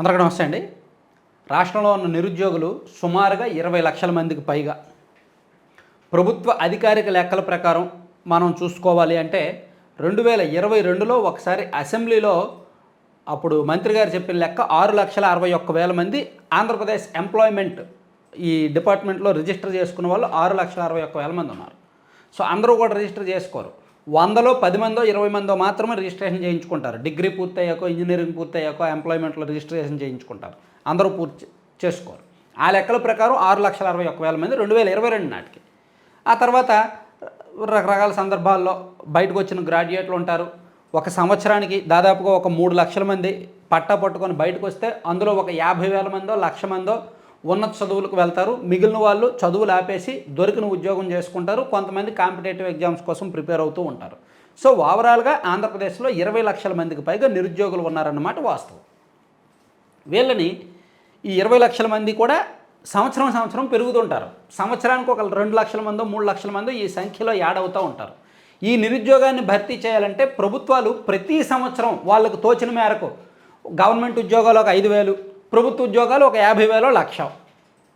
అందరికీ నమస్తే అండి. రాష్ట్రంలో ఉన్న నిరుద్యోగులు సుమారుగా ఇరవై లక్షల మందికి పైగా. ప్రభుత్వ అధికారిక లెక్కల ప్రకారం మనం చూసుకోవాలి అంటే రెండు వేల ఇరవై రెండులో ఒకసారి అసెంబ్లీలో అప్పుడు మంత్రి గారు చెప్పిన లెక్క ఆరు లక్షల అరవై ఒక్క వేల మంది ఆంధ్రప్రదేశ్ ఎంప్లాయ్మెంట్ ఈ డిపార్ట్మెంట్లో రిజిస్టర్ చేసుకున్న వాళ్ళు ఆరు లక్షల అరవై ఒక్క వేల మంది ఉన్నారు. సో అందరూ కూడా రిజిస్టర్ చేసుకోరు. వందలో పది మందో ఇరవై మందో మాత్రమే రిజిస్ట్రేషన్ చేయించుకుంటారు. డిగ్రీ పూర్తయ్యాకో ఇంజనీరింగ్ పూర్తయ్యాకో ఎంప్లాయ్మెంట్లో రిజిస్ట్రేషన్ చేయించుకుంటారు. అందరూ పూర్తి చేసుకోరు. ఆ లెక్కల ప్రకారం ఆరు లక్షల అరవై ఒక్క వేల మంది రెండు వేల ఇరవై రెండు నాటికి. ఆ తర్వాత రకరకాల సందర్భాల్లో బయటకు వచ్చిన గ్రాడ్యుయేట్లు ఉంటారు. ఒక సంవత్సరానికి దాదాపుగా ఒక మూడు లక్షల మంది పట్టా పట్టుకొని బయటకు వస్తే అందులో ఒక యాభై వేల మందో లక్ష మందో ఉన్నత చదువులకు వెళ్తారు. మిగిలిన వాళ్ళు చదువులు ఆపేసి దొరికిన ఉద్యోగం చేసుకుంటారు. కొంతమంది కాంపిటేటివ్ ఎగ్జామ్స్ కోసం ప్రిపేర్ అవుతూ ఉంటారు. సో ఓవరాల్గా ఆంధ్రప్రదేశ్లో ఇరవై లక్షల మందికి పైగా నిరుద్యోగులు ఉన్నారన్నమాట వాస్తవం. వీళ్ళని ఈ ఇరవై లక్షల మంది కూడా సంవత్సరం సంవత్సరం పెరుగుతుంటారు. సంవత్సరానికి ఒక రెండు లక్షల మందో మూడు లక్షల మందో ఈ సంఖ్యలో యాడ్ అవుతూ ఉంటారు. ఈ నిరుద్యోగాన్ని భర్తీ చేయాలంటే ప్రభుత్వాలు ప్రతి సంవత్సరం వాళ్ళకు తోచిన మేరకు గవర్నమెంట్ ఉద్యోగాలు ఒక ఐదు వేలు ప్రభుత్వ ఉద్యోగాలు ఒక యాభై వేలో లక్ష.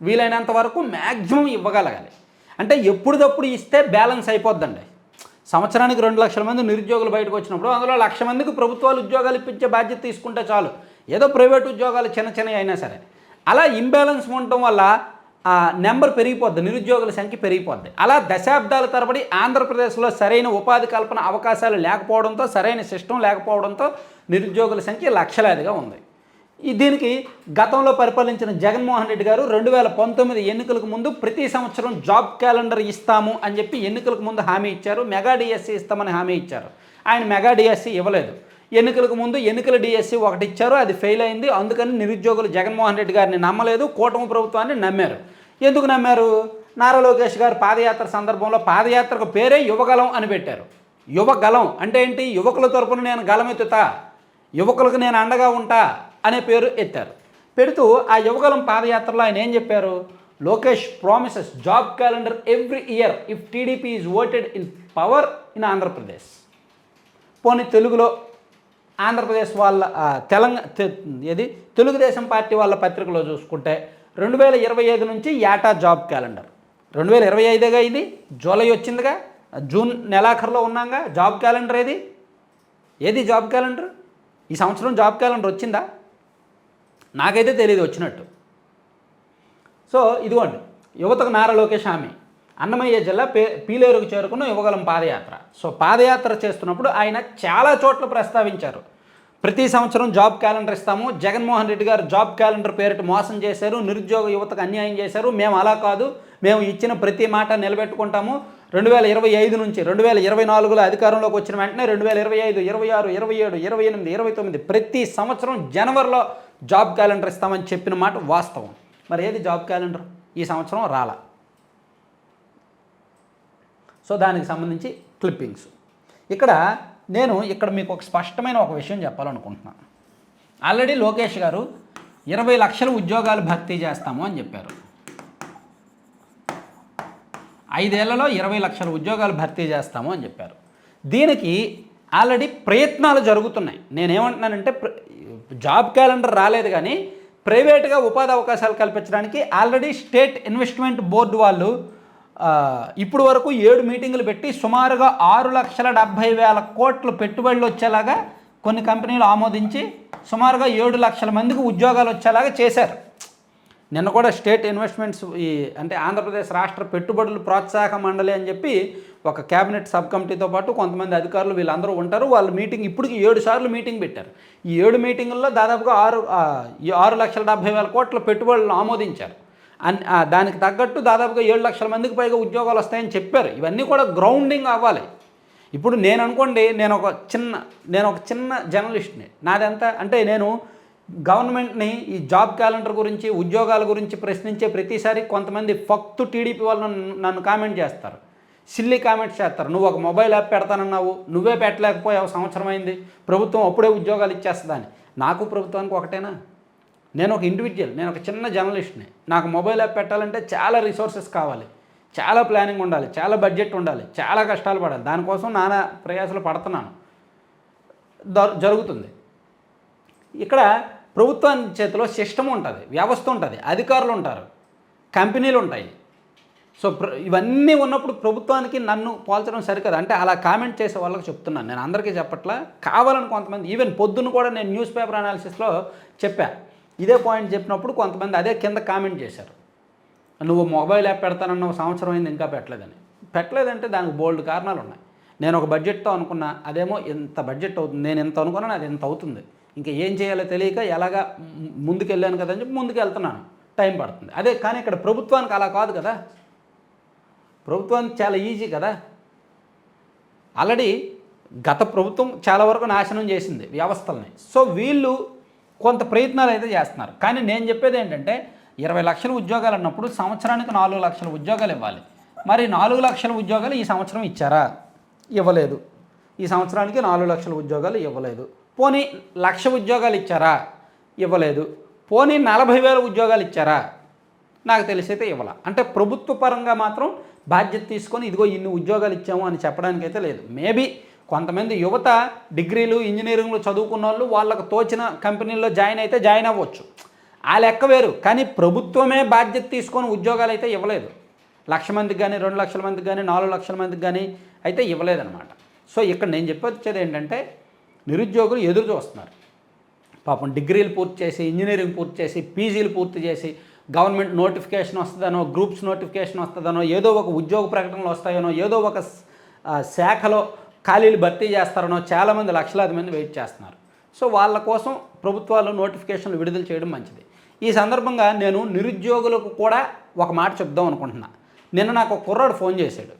వీలైనంత వరకు మ్యాక్సిమం ఇవ్వగలగాలి. అంటే ఎప్పుడుదప్పుడు ఇస్తే బ్యాలెన్స్ అయిపోద్దండి. సంవత్సరానికి రెండు లక్షల మంది నిరుద్యోగులు బయటకు వచ్చినప్పుడు అందులో లక్ష మందికి ప్రభుత్వాలు ఉద్యోగాలు ఇప్పించే బాధ్యత తీసుకుంటే చాలు. ఏదో ప్రైవేట్ ఉద్యోగాలు చిన్న చిన్నవి అయినా సరే. అలా ఇంబ్యాలెన్స్ ఉండటం వల్ల ఆ నెంబర్ పెరిగిపోద్ది నిరుద్యోగుల సంఖ్య పెరిగిపోద్ది. అలా దశాబ్దాల తరబడి ఆంధ్రప్రదేశ్లో సరైన ఉపాధి కల్పన అవకాశాలు లేకపోవడంతో సరైన సిస్టమ్ లేకపోవడంతో నిరుద్యోగుల సంఖ్య లక్షలాదిగా ఉంది. ఈ దీనికి గతంలో పరిపాలించిన జగన్మోహన్ రెడ్డి గారు రెండు వేల పంతొమ్మిది ఎన్నికలకు ముందు ప్రతి సంవత్సరం జాబ్ క్యాలెండర్ ఇస్తాము అని చెప్పి ఎన్నికలకు ముందు హామీ ఇచ్చారు. మెగా డిఎస్సి ఇస్తామని హామీ ఇచ్చారు. ఆయన మెగా డిఎస్సి ఇవ్వలేదు. ఎన్నికలకు ముందు ఎన్నికల డిఎస్సి ఒకటి ఇచ్చారు. అది ఫెయిల్ అయింది. అందుకని నిరుద్యోగులు జగన్మోహన్ రెడ్డి గారిని నమ్మలేదు. కూటమి ప్రభుత్వాన్ని నమ్మారు. ఎందుకు నమ్మారు? నారా లోకేష్ గారు పాదయాత్ర సందర్భంలో పాదయాత్రకు పేరే యువగలం అని పెట్టారు. యువగలం అంటే ఏంటి? యువకుల తరపున నేను గలమెత్తుతా. యువకులకు నేను అండగా ఉంటా. అనే పేరు ఎత్తారు. పెడుతూ ఆ యువకులం పాదయాత్రలో ఆయన ఏం చెప్పారు? Lokesh promises job calendar every year if TDP is voted in power in Andhra Pradesh పోనీ తెలుగులో ఆంధ్రప్రదేశ్ వాళ్ళ తెలంగాణ ఏది? తెలుగుదేశం పార్టీ వాళ్ళ పత్రికలో చూసుకుంటే రెండు వేల ఇరవై ఐదు నుంచి యాటా జాబ్ క్యాలెండర్ రెండు వేల ఇరవై ఐదుగా ఇది? జూలై వచ్చిందిగా? జూన్ నెలాఖరులో ఉన్నాగా? జాబ్ క్యాలెండర్ ఏది? ఏది జాబ్ క్యాలెండర్ ఈ సంవత్సరం జాబ్ క్యాలెండర్ వచ్చిందా? నాకైతే తెలియదు వచ్చినట్టు. సో ఇదిగోండి యువతకు నారా లోకేష్ హామీ. అన్నమయ్య జిల్లా పే పీలేరుకు చేరుకున్న యువగలం పాదయాత్ర. సో పాదయాత్ర చేస్తున్నప్పుడు ఆయన చాలా చోట్ల ప్రస్తావించారు. ప్రతి సంవత్సరం జాబ్ క్యాలెండర్ ఇస్తాము. జగన్మోహన్ రెడ్డి గారు జాబ్ క్యాలెండర్ పేరిట మోసం చేశారు. నిరుద్యోగ యువతకు అన్యాయం చేశారు. మేము అలా కాదు. మేము ఇచ్చిన ప్రతి మాట నిలబెట్టుకుంటాము. రెండు వేల ఇరవై ఐదు నుంచి రెండు వేల ఇరవై నాలుగులో అధికారంలోకి వచ్చిన వెంటనే రెండు వేల ఇరవై ఐదు ఇరవై ఆరు ఇరవై ఏడు ఇరవై ఎనిమిది ఇరవై తొమ్మిది ప్రతి సంవత్సరం జనవరిలో జాబ్ క్యాలెండర్ ఇస్తామని చెప్పిన మాట వాస్తవం. మరి ఏది జాబ్ క్యాలెండర్? ఈ సంవత్సరం రాలా. సో దానికి సంబంధించి క్లిప్పింగ్స్. ఇక్కడ నేను ఇక్కడ మీకు ఒక స్పష్టమైన ఒక విషయం చెప్పాలనుకుంటున్నాను ఆల్రెడీ లోకేష్ గారు ఇరవై లక్షల ఉద్యోగాలు భర్తీ చేస్తాము అని చెప్పారు. ఐదేళ్ళలో ఇరవై లక్షల ఉద్యోగాలు భర్తీ చేస్తాము అని చెప్పారు. దీనికి ఆల్రెడీ ప్రయత్నాలు జరుగుతున్నాయి. నేనేమంటున్నానంటే జాబ్ క్యాలెండర్ రాలేదు కానీ ప్రైవేట్గా ఉపాధి అవకాశాలు కల్పించడానికి ఆల్రెడీ స్టేట్ ఇన్వెస్ట్మెంట్ బోర్డు వాళ్ళు ఇప్పుడు వరకు ఏడు మీటింగులు పెట్టి సుమారుగా ఆరు లక్షల డెబ్భై వేల కోట్లు పెట్టుబడులు వచ్చేలాగా కొన్ని కంపెనీలు ఆమోదించి సుమారుగా ఏడు లక్షల మందికి ఉద్యోగాలు వచ్చేలాగా చేశారు. నిన్న కూడా స్టేట్ ఇన్వెస్ట్మెంట్స్ ఈ అంటే ఆంధ్రప్రదేశ్ రాష్ట్ర పెట్టుబడులు ప్రోత్సాహక మండలి అని చెప్పి ఒక క్యాబినెట్ సబ్ కమిటీతో పాటు కొంతమంది అధికారులు వీళ్ళందరూ ఉంటారు. వాళ్ళు మీటింగ్ ఇప్పటికి ఏడు సార్లు మీటింగ్ పెట్టారు. ఈ ఏడు మీటింగుల్లో దాదాపుగా ఆరు ఈ ఆరు లక్షల డెబ్బై వేల కోట్ల పెట్టుబడులను ఆమోదించారు. అండ్ దానికి తగ్గట్టు దాదాపుగా ఏడు లక్షల మందికి పైగా ఉద్యోగాలు వస్తాయని చెప్పారు. ఇవన్నీ కూడా గ్రౌండింగ్ అవ్వాలి. ఇప్పుడు నేను అనుకోండి నేను ఒక చిన్న నేను ఒక చిన్న జర్నలిస్ట్ని. నాదెంత అంటే నేను గవర్నమెంట్ని ఈ జాబ్ క్యాలెండర్ గురించి ఉద్యోగాల గురించి ప్రశ్నించే ప్రతిసారి కొంతమంది ఫక్తు టీడీపీ వాళ్ళు నన్ను కామెంట్ చేస్తారు. సిల్లీ కామెంట్స్ చేస్తారు. నువ్వు ఒక మొబైల్ యాప్ పెడతానన్నావు నువ్వే పెట్టలేకపోయావు సంవత్సరం అయింది ప్రభుత్వం అప్పుడే ఉద్యోగాలు ఇచ్చేస్తుందని. నాకు ప్రభుత్వానికి ఒకటేనా? నేను ఒక ఇండివిజువల్ నేను ఒక చిన్న జర్నలిస్ట్ని నాకు మొబైల్ యాప్ పెట్టాలంటే చాలా రిసోర్సెస్ కావాలి. చాలా ప్లానింగ్ ఉండాలి చాలా బడ్జెట్ ఉండాలి చాలా కష్టాలు పడాలి. దానికోసం నానా ప్రయాసాలు పడుతున్నాను. జరుగుతుంది. ఇక్కడ ప్రభుత్వం చేతిలో సిస్టమ్ ఉంటుంది వ్యవస్థ ఉంటుంది అధికారులు ఉంటారు కంపెనీలు ఉంటాయి. సో ప్ర ఇవన్నీ ఉన్నప్పుడు ప్రభుత్వానికి నన్ను పోల్చడం సరికాదు. అంటే అలా కామెంట్ చేసే వాళ్ళకి చెప్తున్నాను. నేను అందరికీ చెప్పట్లా. కావాలని కొంతమంది ఈవెన్ పొద్దున్న కూడా నేను న్యూస్ పేపర్ అనాలిసిస్లో చెప్పా. ఇదే పాయింట్ చెప్పినప్పుడు కొంతమంది అదే కింద కామెంట్ చేశారు. నువ్వు మొబైల్ యాప్ పెడతానన్న సంవత్సరం అయింది ఇంకా పెట్టలేదని. పెట్టలేదంటే దానికి బోల్డ్ కారణాలు ఉన్నాయి. నేను ఒక బడ్జెట్తో అనుకున్నా అదేమో ఇంత బడ్జెట్ అవుతుంది? నేను ఎంత అనుకున్నాను అది ఎంత అవుతుంది? ఇంకా ఏం చేయాలో తెలియక ఎలాగా ముందుకెళ్ళాను ముందుకు వెళ్ళాను కదా అని చెప్పి ముందుకు వెళ్తున్నాను టైం పడుతుంది. అదే కానీ ఇక్కడ ప్రభుత్వానికి అలా కాదు కదా. ప్రభుత్వానికి చాలా ఈజీ కదా. ఆల్రెడీ గత ప్రభుత్వం చాలా వరకు నాశనం చేసింది వ్యవస్థల్ని. సో వీళ్ళు కొంత ప్రయత్నాలు అయితే చేస్తున్నారు. కానీ నేను చెప్పేది ఏంటంటే ఇరవై లక్షల ఉద్యోగాలు అన్నప్పుడు సంవత్సరానికి నాలుగు లక్షల ఉద్యోగాలు ఇవ్వాలి. మరి నాలుగు లక్షల ఉద్యోగాలు ఈ సంవత్సరం ఇచ్చారా? ఇవ్వలేదు. ఈ సంవత్సరానికి నాలుగు లక్షల ఉద్యోగాలు ఇవ్వలేదు. పోనీ లక్ష ఉద్యోగాలు ఇచ్చారా? ఇవ్వలేదు. పోనీ నలభై వేల ఉద్యోగాలు ఇచ్చారా? నాకు తెలిసైతే ఇవ్వాల. అంటే ప్రభుత్వ పరంగా మాత్రం బాధ్యత తీసుకొని ఇదిగో ఇన్ని ఉద్యోగాలు ఇచ్చాము అని చెప్పడానికి అయితే లేదు. మేబీ కొంతమంది యువత డిగ్రీలు ఇంజనీరింగ్లు చదువుకున్న వాళ్ళు వాళ్ళకు తోచిన కంపెనీల్లో జాయిన్ అయితే జాయిన్ అవ్వచ్చు. ఆ లెక్క వేరు. కానీ ప్రభుత్వమే బాధ్యత తీసుకొని ఉద్యోగాలు అయితే ఇవ్వలేదు. లక్ష మందికి కానీ రెండు లక్షల మందికి కానీ నాలుగు లక్షల మందికి కానీ అయితే ఇవ్వలేదన్నమాట. సో ఇక్కడ నేను చెప్పొచ్చేది ఏంటంటే నిరుద్యోగులు ఎదురు చూస్తున్నారు. పాపం డిగ్రీలు పూర్తి చేసి ఇంజనీరింగ్ పూర్తి చేసి పీజీలు పూర్తి చేసి గవర్నమెంట్ నోటిఫికేషన్ వస్తుందనో గ్రూప్స్ నోటిఫికేషన్ వస్తుందనో ఏదో ఒక ఉద్యోగ ప్రకటనలు వస్తాయనో ఏదో ఒక శాఖలో ఖాళీలు భర్తీ చేస్తారనో చాలామంది లక్షలాది మంది వెయిట్ చేస్తున్నారు. సో వాళ్ళ కోసం ప్రభుత్వాలు నోటిఫికేషన్లు విడుదల చేయడం మంచిది. ఈ సందర్భంగా నేను నిరుద్యోగులకు కూడా ఒక మాట చెప్దాం అనుకుంటున్నా. నిన్న నాకు ఒక కుర్రాడు ఫోన్ చేశాడు.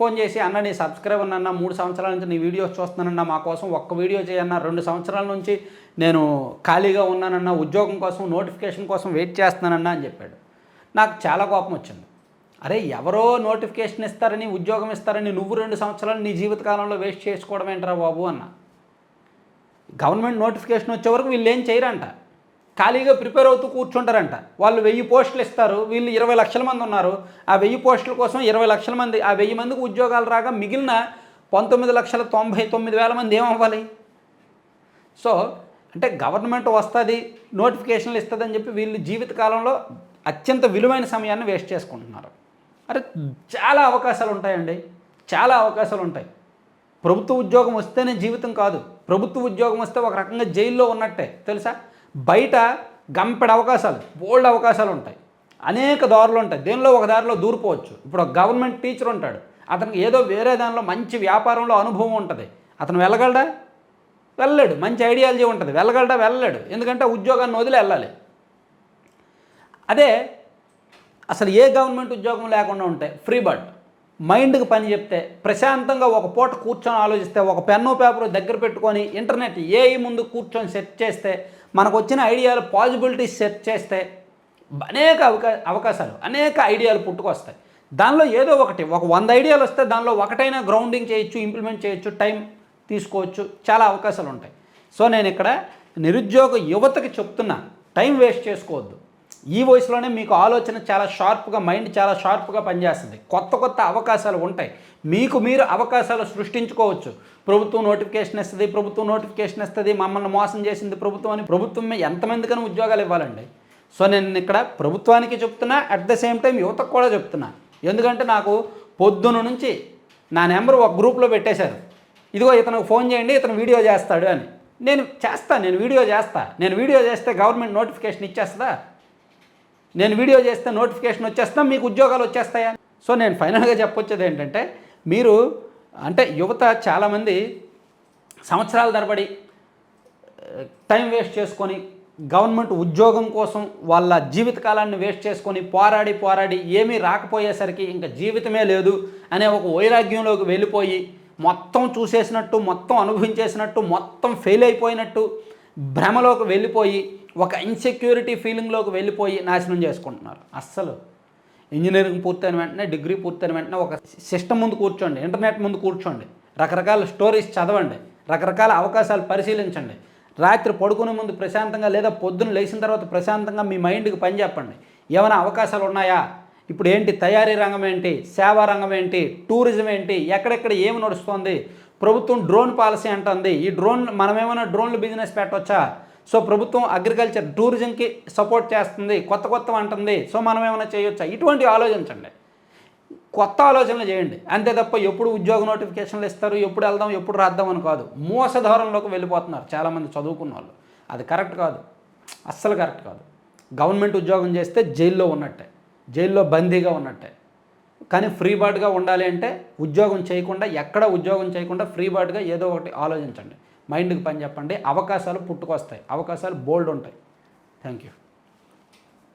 ఫోన్ చేసి అన్న నీ సబ్స్క్రైబ్ అన్న మూడు సంవత్సరాల నుంచి నీ వీడియోస్ చూస్తున్నానన్న మా కోసం ఒక్క వీడియో చేయన్న రెండు సంవత్సరాల నుంచి నేను ఖాళీగా ఉన్నానన్న ఉద్యోగం కోసం నోటిఫికేషన్ కోసం వెయిట్ చేస్తున్నానన్న అని చెప్పాడు. నాకు చాలా కోపం వచ్చింది. అరే ఎవరో నోటిఫికేషన్ ఇస్తారని ఉద్యోగం ఇస్తారని నువ్వు రెండు సంవత్సరాలు నీ జీవితకాలంలో వేస్ట్ చేసుకోవడం ఏంట్రా బాబు అన్న. గవర్నమెంట్ నోటిఫికేషన్ వచ్చే వరకు వీళ్ళు ఏం చేయరంట. ఖాళీగా ప్రిపేర్ అవుతూ కూర్చుంటారంట. వాళ్ళు వెయ్యి పోస్టులు ఇస్తారు వీళ్ళు ఇరవై లక్షల మంది ఉన్నారు. ఆ వెయ్యి పోస్టుల కోసం ఇరవై లక్షల మంది ఆ వెయ్యి మందికి ఉద్యోగాలు రాగా మిగిలిన పంతొమ్మిది లక్షల తొంభై తొమ్మిది వేల మంది ఏమవ్వాలి? సో అంటే గవర్నమెంట్ వస్తుంది నోటిఫికేషన్లు ఇస్తుందని చెప్పి వీళ్ళు జీవితకాలంలో అత్యంత విలువైన సమయాన్ని వేస్ట్ చేసుకుంటున్నారు. అరే చాలా అవకాశాలు ఉంటాయండి. చాలా అవకాశాలు ఉంటాయి. ప్రభుత్వ ఉద్యోగం వస్తేనే జీవితం కాదు. ప్రభుత్వ ఉద్యోగం వస్తే ఒక రకంగా జైల్లో ఉన్నట్టే. తెలుసా? బయట గంపెడ అవకాశాలు బోల్డ్ అవకాశాలు ఉంటాయి. అనేక దారులు ఉంటాయి. దేనిలో ఒక దారిలో దూరిపోవచ్చు. ఇప్పుడు ఒక గవర్నమెంట్ టీచర్ ఉంటాడు. అతనికి ఏదో వేరే దానిలో మంచి వ్యాపారంలో అనుభవం ఉంటుంది. అతను వెళ్ళగలడా? వెళ్ళాడు. మంచి ఐడియాలజీ ఉంటుంది. వెళ్ళగలడా? వెళ్ళాడు. ఎందుకంటే ఉద్యోగాన్ని వదిలి వెళ్ళాలి. అదే అసలు ఏ గవర్నమెంట్ ఉద్యోగం లేకుండా ఉంటే ఫ్రీ బర్డ్. మైండ్కి పని చెప్తే ప్రశాంతంగా ఒక పూట కూర్చొని ఆలోచిస్తే ఒక పెన్ను పేపర్ దగ్గర పెట్టుకొని ఇంటర్నెట్ ఏ ముందు కూర్చొని సెర్చ్ చేస్తే మనకు వచ్చిన ఐడియాలు పాజిబిలిటీస్ సెర్చ్ చేస్తే అనేక అవకా అవకాశాలు అనేక ఐడియాలు పుట్టుకొస్తాయి. దానిలో ఏదో ఒకటి ఒక వంద ఐడియాలు వస్తే దానిలో ఒకటైనా గ్రౌండింగ్ చేయొచ్చు ఇంప్లిమెంట్ చేయొచ్చు టైం తీసుకోవచ్చు చాలా అవకాశాలు ఉంటాయి సో నేను ఇక్కడ నిరుద్యోగ యువతకి చెప్తున్నా టైం వేస్ట్ చేసుకోవద్దు. ఈ వయసులోనే మీకు ఆలోచన చాలా షార్ప్గా మైండ్ చాలా షార్ప్గా పనిచేస్తుంది. కొత్త కొత్త అవకాశాలు ఉంటాయి. మీకు మీరు అవకాశాలు సృష్టించుకోవచ్చు. ప్రభుత్వం నోటిఫికేషన్ ఇస్తుంది ప్రభుత్వం నోటిఫికేషన్ ఇస్తుంది మమ్మల్ని మోసం చేసింది ప్రభుత్వం అని ప్రభుత్వం ఎంతమందికైనా ఉద్యోగాలు ఇవ్వాలండి. సో నేను ఇక్కడ ప్రభుత్వానికి చెప్తున్నా అట్ ద సేమ్ టైం యువతకు కూడా చెప్తున్నా. ఎందుకంటే నాకు పొద్దున నుంచి నా నెంబర్ ఒక గ్రూప్లో పెట్టేశారు. ఇదిగో ఇతనికి ఫోన్ చేయండి ఇతను వీడియో చేస్తాడు అని. నేను చేస్తాను నేను వీడియో చేస్తా. నేను వీడియో చేస్తే గవర్నమెంట్ నోటిఫికేషన్ ఇచ్చేస్తుందా? నేను వీడియో చేస్తే నోటిఫికేషన్ వచ్చేస్తా మీకు ఉద్యోగాలు వచ్చేస్తాయా? సో నేను ఫైనల్గా చెప్పొచ్చేది ఏంటంటే మీరు అంటే యువత చాలామంది సంవత్సరాల తరబడి టైం వేస్ట్ చేసుకొని గవర్నమెంట్ ఉద్యోగం కోసం వాళ్ళ జీవితకాలాన్ని వేస్ట్ చేసుకొని పోరాడి పోరాడి ఏమీ రాకపోయేసరికి ఇంకా జీవితమే లేదు అనే ఒక వైరాగ్యంలోకి వెళ్ళిపోయి మొత్తం చూసేసినట్టు మొత్తం అనుభవించేసినట్టు మొత్తం ఫెయిల్ అయిపోయినట్టు భ్రమలోకి వెళ్ళిపోయి ఒక ఇన్సెక్యూరిటీ ఫీలింగ్లోకి వెళ్ళిపోయి నాశనం చేసుకుంటున్నారు. అస్సలు. ఇంజనీరింగ్ పూర్తయిన వెంటనే డిగ్రీ పూర్తయిన వెంటనే ఒక సిస్టమ్ ముందు కూర్చోండి ఇంటర్నెట్ ముందు కూర్చోండి. రకరకాల స్టోరీస్ చదవండి రకరకాల అవకాశాలు పరిశీలించండి. రాత్రి పడుకునే ముందు ప్రశాంతంగా లేదా పొద్దున్న లేచిన తర్వాత ప్రశాంతంగా మీ మైండ్కి పని చెప్పండి. ఏమైనా అవకాశాలు ఉన్నాయా? ఇప్పుడు ఏంటి తయారీ రంగం ఏంటి సేవా రంగం ఏంటి టూరిజం ఏంటి ఎక్కడెక్కడ ఏమి నడుస్తుంది ప్రభుత్వం డ్రోన్ పాలసీ అంటుంది ఈ డ్రోన్ మనమేమైనా డ్రోన్లు బిజినెస్ పెట్టవచ్చా సో ప్రభుత్వం అగ్రికల్చర్ టూరిజంకి సపోర్ట్ చేస్తుంది కొత్త కొత్త అంటుంది సో మనం ఏమైనా చేయొచ్చా? ఇటువంటి ఆలోచించండి. కొత్త ఆలోచనలు చేయండి. అంతే తప్ప ఎప్పుడు ఉద్యోగ నోటిఫికేషన్లు ఇస్తారు ఎప్పుడు వెళ్దాం ఎప్పుడు రాద్దాం అని కాదు. మోసధారంలోకి వెళ్ళిపోతున్నారు చాలామంది చదువుకున్న వాళ్ళు. అది కరెక్ట్ కాదు. అస్సలు కరెక్ట్ కాదు. గవర్నమెంట్ ఉద్యోగం చేస్తే జైల్లో ఉన్నట్టే. జైల్లో బందీగా ఉన్నట్టే. కానీ ఫ్రీ బర్డ్గా ఉండాలి అంటే ఉద్యోగం చేయకుండా ఎక్కడ ఉద్యోగం చేయకుండా ఫ్రీ బర్డ్గా ఏదో ఒకటి ఆలోచించండి. మైండ్కి పని చెప్పండి. అవకాశాలు పుట్టుకొస్తాయి. అవకాశాలు బోల్డ్ ఉంటాయి. Thank you